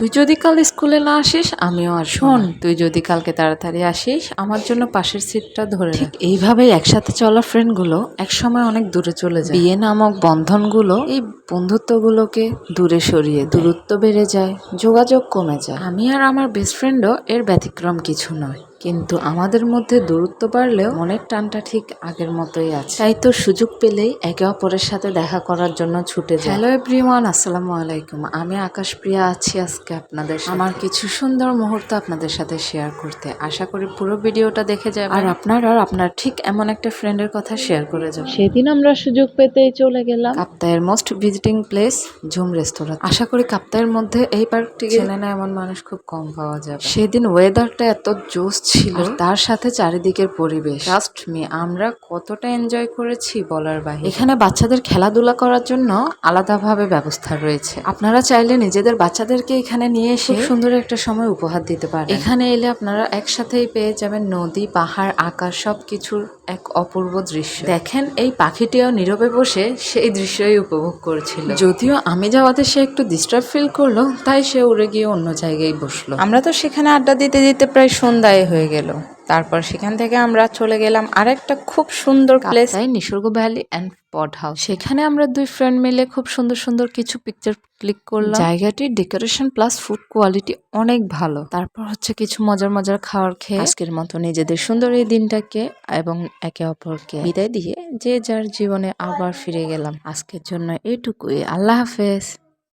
তুই যদি কাল স্কুলে না আসিস আমিও আর শোন তুই যদি কালকে তাড়াতাড়ি আসিস আমার জন্য পাশের সিটটা ধরে ঠিক এইভাবে একসাথে চলা ফ্রেন্ডগুলো একসময় অনেক দূরে চলে যায়। বিয়ে নামক বন্ধনগুলো এই বন্ধুত্বগুলোকে দূরে সরিয়ে দূরত্ব বেড়ে যায় যোগাযোগ কমে যায়। আমি আর আমার বেস্ট ফ্রেন্ডও এর ব্যতিক্রম কিছু নয়। কিন্তু আমাদের মধ্যে দূরত্ব বাড়লেও মনের টানটা ঠিক আগের মতোই আছে। তাই তো সুযোগ পেলেই একে অপরের সাথে দেখা করার জন্য ছুটে যায় হ্যালো এভরিওয়ান আসসালামু আলাইকুম। আমি আকাশ প্রিয়া আছি আজকে আপনাদের আমার কিছু সুন্দর মুহূর্ত আপনাদের সাথে শেয়ার করতে। আশা করি পুরো ভিডিওটা দেখে যাবেন। আর আপনার আর আপনার ঠিক এমন একটা ফ্রেন্ডের কথা শেয়ার করে যাবেন। সেদিন আমরা সুযোগ পেতেই চলে গেলাম। কাপ্তায়ের মোস্ট ভিজিটিং প্লেস ঝুম রেস্তোরাঁ আশা করি কাপ্তায়ের মধ্যে এই পার্কটি চেনে না এমন মানুষ খুব কম পাওয়া যাবে। সেদিন ওয়েদারটা এত জোস ছিল। তার সাথে চারিদিকের পরিবেশ। ট্রাস্ট মি আমরা কতটা এনজয় করেছি বলার বাইরে এখানে বাচ্চাদের খেলাধুলা করার জন্য আলাদাভাবে ব্যবস্থা রয়েছে। আপনারা চাইলে নিজেদের বাচ্চাদেরকে এখানে নিয়ে এসে সুন্দর একটা সময় উপহার দিতে পারেন। এখানে এলে আপনারা একসাথেই পেয়ে যাবেন নদী পাহাড় আকাশ সব কিছুর এক অপূর্ব দৃশ্য। দেখেন এই পাখিটিও নীরবে বসে সেই দৃশ্যই উপভোগ করেছিল। যদিও আমি যাওয়াতে সে একটু ডিস্টার্ব ফিল করল তাই সে উড়ে গিয়ে অন্য জায়গায় বসল। আমরা তো সেখানে আড্ডা দিতে দিতে প্রায় সন্ধ্যায় হয়ে গেল। তারপর সেখান থেকে আমরা চলে গেলাম আরেকটা খুব সুন্দর place Nisorgo valley and pot house. সেখানে আমরা দুই ফ্রেন্ড মিলে খুব সুন্দর সুন্দর কিছু পিকচার ক্লিক করলাম। জায়গাটির ডেকোরেশন প্লাস ফুড কোয়ালিটি অনেক ভালো। তারপর হচ্ছে কিছু মজার মজার খাওয়ার খেয়ে আজকের মতো নিজেদের সুন্দর এই দিনটাকে এবং একে অপরকে বিদায় দিয়ে যে যার জীবনে আবার ফিরে গেলাম। আজকের জন্য এটুকুই আল্লাহ হাফেজ।